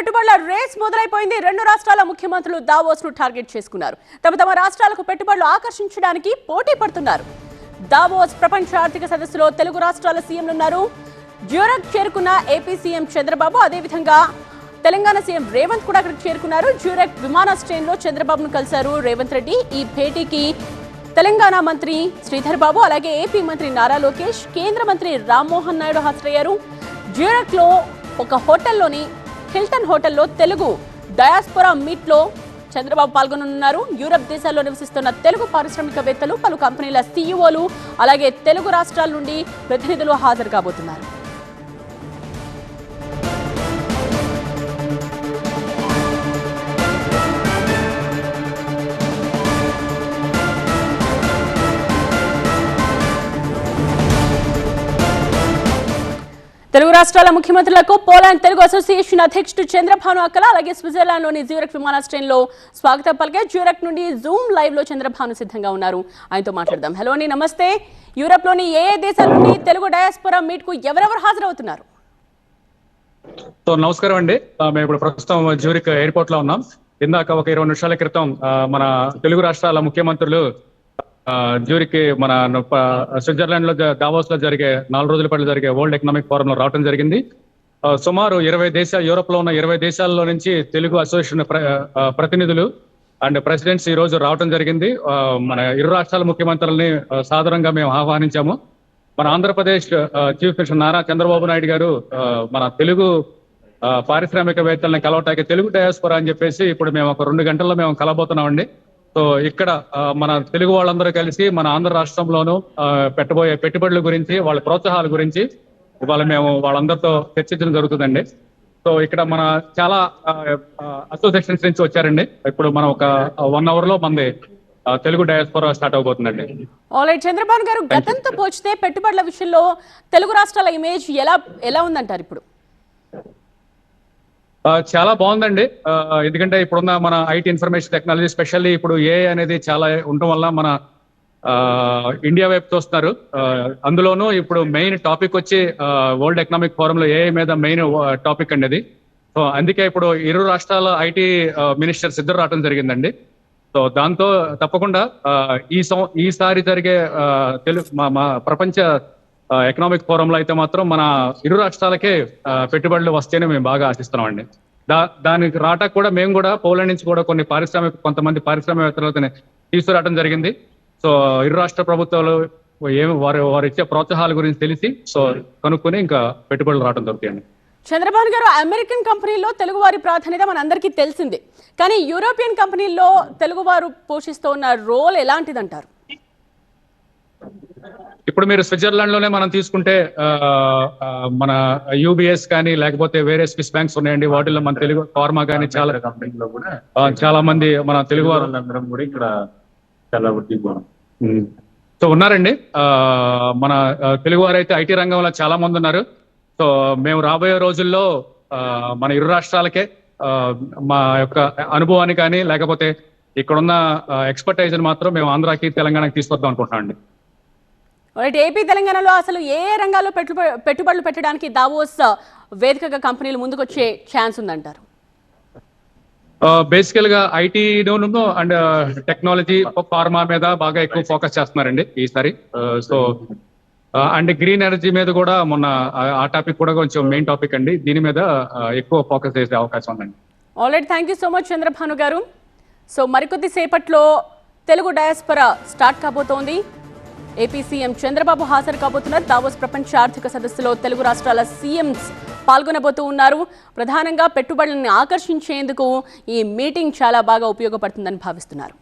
పెట్టుబడుల రేస్ మొదలైపోయింది. రెండు రాష్ట్రాల ముఖ్యమంత్రులు దావోస్ను టార్గెట్ చేసుకున్నారు. తమ తమ రాష్ట్రాలకు పెట్టుబడులు ఆకర్షించడానికి పోటీ పడుతున్నారు. దావోస్ ప్రపంచ ఆర్థిక సదస్సులో తెలుగు రాష్ట్రాల సీఎంలు ఉన్నారు జ్యూరక్ చేరుకున్న ఏపీ సీఎం చంద్రబాబు అదేవిధంగా తెలంగాణ సీఎం రేవంత్ కూడా అక్కడికి చేరుకున్నారు. జ్యూరక్ విమానాశ్రయంలో చంద్రబాబును కలిశారు రేవంత్ రెడ్డి. ఈ భేటీకి తెలంగాణ మంత్రి శ్రీధర్ బాబు అలాగే ఏపీ మంత్రి నారా లోకేష్ కేంద్ర మంత్రి రామ్మోహన్ నాయుడు హాజరయ్యారు. జ్యూరక్లో ఒక హోటల్లోని హిల్టన్ హోటల్లో తెలుగు డయాస్పొరా మీట్లో చంద్రబాబు పాల్గొనున్నారు యూరప్ దేశాల్లో నివసిస్తున్న తెలుగు పారిశ్రామికవేత్తలు పలు కంపెనీల సీఈఓలు అలాగే తెలుగు రాష్ట్రాల నుండి ప్రతినిధులు హాజరు కాబోతున్నారు. తెలుగు రాష్ట్రాల ముఖ్యమంత్రులకు పోలాండ్ తెలుగు అసోసియేషన్ అధ్యక్షుడు చంద్రభాను అక్కల అలాగే స్విట్జర్లాండ్లోని జ్యూరక్ విమానాశ్రయంలో స్వాగతం పలికే జ్యూరక్ నుండి జూమ్ లైవ్లో చంద్రభాను సిద్ధంగా ఉన్నారు. ఆయనతో మాట్లాడదాం. హలో అండి నమస్తే. యూరప్లోని ఏ ఏ దేశాల నుండి తెలుగు డయాస్పోరా మీట్కు ఎవరెవరు హాజరవుతున్నారు? సో నమస్కారం అండి. మేము ఇప్పుడు ప్రస్తుతం జ్యూరిక్ ఎయిర్పోర్ట్లో ఉన్నాం. ఇందాక ఒక ఇరవై నిమిషాల క్రితం మన తెలుగు రాష్ట్రాల ముఖ్యమంత్రులు జ్యూరికి మన స్విట్జర్లాండ్లో దావోస్లో జరిగే నాలుగు రోజుల పాటు జరిగే వరల్డ్ ఎకనామిక్ ఫోరం లో రావడం జరిగింది సుమారు ఇరవై దేశాలు యూరోప్లో ఉన్న ఇరవై దేశాల్లో నుంచి తెలుగు అసోసియేషన్ ప్ర- ప్రతినిధులు అండ్ ప్రెసిడెంట్స్ ఈ రోజు రావడం జరిగింది. మన ఇరు రాష్ట్రాల ముఖ్యమంత్రులని సాధారణంగా మేము ఆహ్వానించాము. మన ఆంధ్రప్రదేశ్ చీఫ్ మినిస్టర్ నారా చంద్రబాబు నాయుడు గారు మన తెలుగు పారిశ్రామికవేత్తలను కలవటానికి తెలుగు డయాస్పొరా అని చెప్పేసి ఇప్పుడు మేము ఒక రెండు గంటల్లో మేము కలబోతున్నామండి సో ఇక్కడ మన తెలుగు వాళ్ళందరూ కలిసి మన ఆంధ్ర రాష్ట్రంలోనూ పెట్టబోయే పెట్టుబడుల గురించి వాళ్ళ ప్రోత్సాహాల గురించి ఇవాళ మేము వాళ్ళందరితో చర్చించడం జరుగుతుందండి. సో ఇక్కడ మన చాలా అసోసియేషన్స్ నుంచి వచ్చారండి. ఇప్పుడు మనం ఒక వన్ అవర్లో మంది తెలుగు డయాస్పొరా స్టార్ట్ అవబోతుందండి. ఆల్రెడీ చంద్రబాబు గారు గతంతో పోల్చితే పెట్టుబడుల విషయంలో తెలుగు రాష్ట్రాల ఇమేజ్ ఎలా ఎలా ఉందంటారు ఇప్పుడు? చాలా బాగుందండి. ఎందుకంటే ఇప్పుడున్న మన ఐటీ ఇన్ఫర్మేషన్ టెక్నాలజీ స్పెషల్లీ ఇప్పుడు ఏ అనేది చాలా ఉండటం వల్ల మన ఆ, ఇండియా వైపు చూస్తున్నారు. అందులోనూ ఇప్పుడు మెయిన్ టాపిక్ వచ్చి వరల్డ్ ఎకనామిక్ ఫోరం లో ఏ మీద మెయిన్ టాపిక్ అండి అది. సో అందుకే ఇప్పుడు ఇరు రాష్ట్రాల ఐటీ మినిస్టర్స్ ఇద్దరు రావడం జరిగిందండి. సో దాంతో తప్పకుండా ఈ సం ఈసారి జరిగే ఆ, తెలుగు మా మా ప్రపంచ ఎకనామిక్ ఫోరంలో అయితే మాత్రం మన ఇరు రాష్ట్రాలకే పెట్టుబడులు వస్తేనే మేము బాగా ఆశిస్తున్నామండి. దా దానికి రావటానికి కూడా మేము కూడా పోలాండ్ నుంచి కూడా కొన్ని పారిశ్రామిక కొంతమంది పారిశ్రామికవేత్తలతో తీసుకురావడం జరిగింది. సో ఇరు రాష్ట్ర ప్రభుత్వాలు ఏమి వారు వారు ఇచ్చే ప్రోత్సాహాల గురించి తెలిసి సో కనుక్కొని ఇంకా పెట్టుబడులు రావడం దొరుకుతాయండి చంద్రబాబు గారు అమెరికన్ కంపెనీల్లో తెలుగువారి ప్రాధాన్యత మనందరికీ తెలిసిందే. కానీ యూరోపియన్ కంపెనీల్లో తెలుగువారు పోషిస్తున్న రోల్ ఎలాంటిదంటారు? ఇప్పుడు మీరు స్విట్జర్లాండ్లోనే మనం తీసుకుంటే మన యూబిఎస్ కానీ లేకపోతే వేరే స్విస్ బ్యాంక్స్ ఉన్నాయండి. వాటిల్లో మన తెలుగు ఫార్మా కానీ చాలా కంపెనీలో కూడా చాలా మంది మన తెలుగు వాళ్ళందరం కూడా ఇక్కడ చాలా. సో ఉన్నారండి. మన తెలుగు వారు అయితే ఐటీ రంగంలో చాలా మంది ఉన్నారు. సో మేము రాబోయే రోజుల్లో మన ఇరు రాష్ట్రాలకే మా యొక్క అనుభవాన్ని కానీ లేకపోతే ఇక్కడున్న ఎక్స్పర్టైజ్ మాత్రం మేము ఆంధ్రాకి తెలంగాణకి తీసుకొద్దాం అనుకుంటున్నాం అండి. రైట్ ఏపీ తెలంగాణలో అసలు ఏ రంగాల్లో పెట్టుబ- పెట్టుబడులు పెట్టడానికి దావోస్ వేదికగా కంపెనీలు ముందుకొచ్చే ఛాన్స్ ఉందంటారు? బేసికల్గా ఐటీను అండ్ టెక్నాలజీ ఫార్మా మీద బాగా ఎక్కువ ఫోకస్ చేస్తున్నారండి ఈసారి. సో అండ్ గ్రీన్ ఎనర్జీ మీద కూడా మొన్న ఆ- టాపిక్ కూడా కొంచెం మెయిన్ టాపిక్ అండి. దీని మీద ఎక్కువ ఫోకస్ చేసే అవకాశం ఉందండి. Already thank you so much Chandrabhanu garu. So మరికొద్ది సేపట్లో తెలుగు డయాస్పరా స్టార్ట్ కాబోతోంది. ఏపీ సీఎం చంద్రబాబు హాజరు కాబోతున్నారు. దావోస్ ప్రపంచ ఆర్థిక సదస్సులో తెలుగు రాష్ట్రాల సీఎంస్ పాల్గొనబోతూ ఉన్నారు. ప్రధానంగా పెట్టుబడులను ఆకర్షించేందుకు ఈ మీటింగ్ చాలా బాగా ఉపయోగపడుతుందని భావిస్తున్నారు.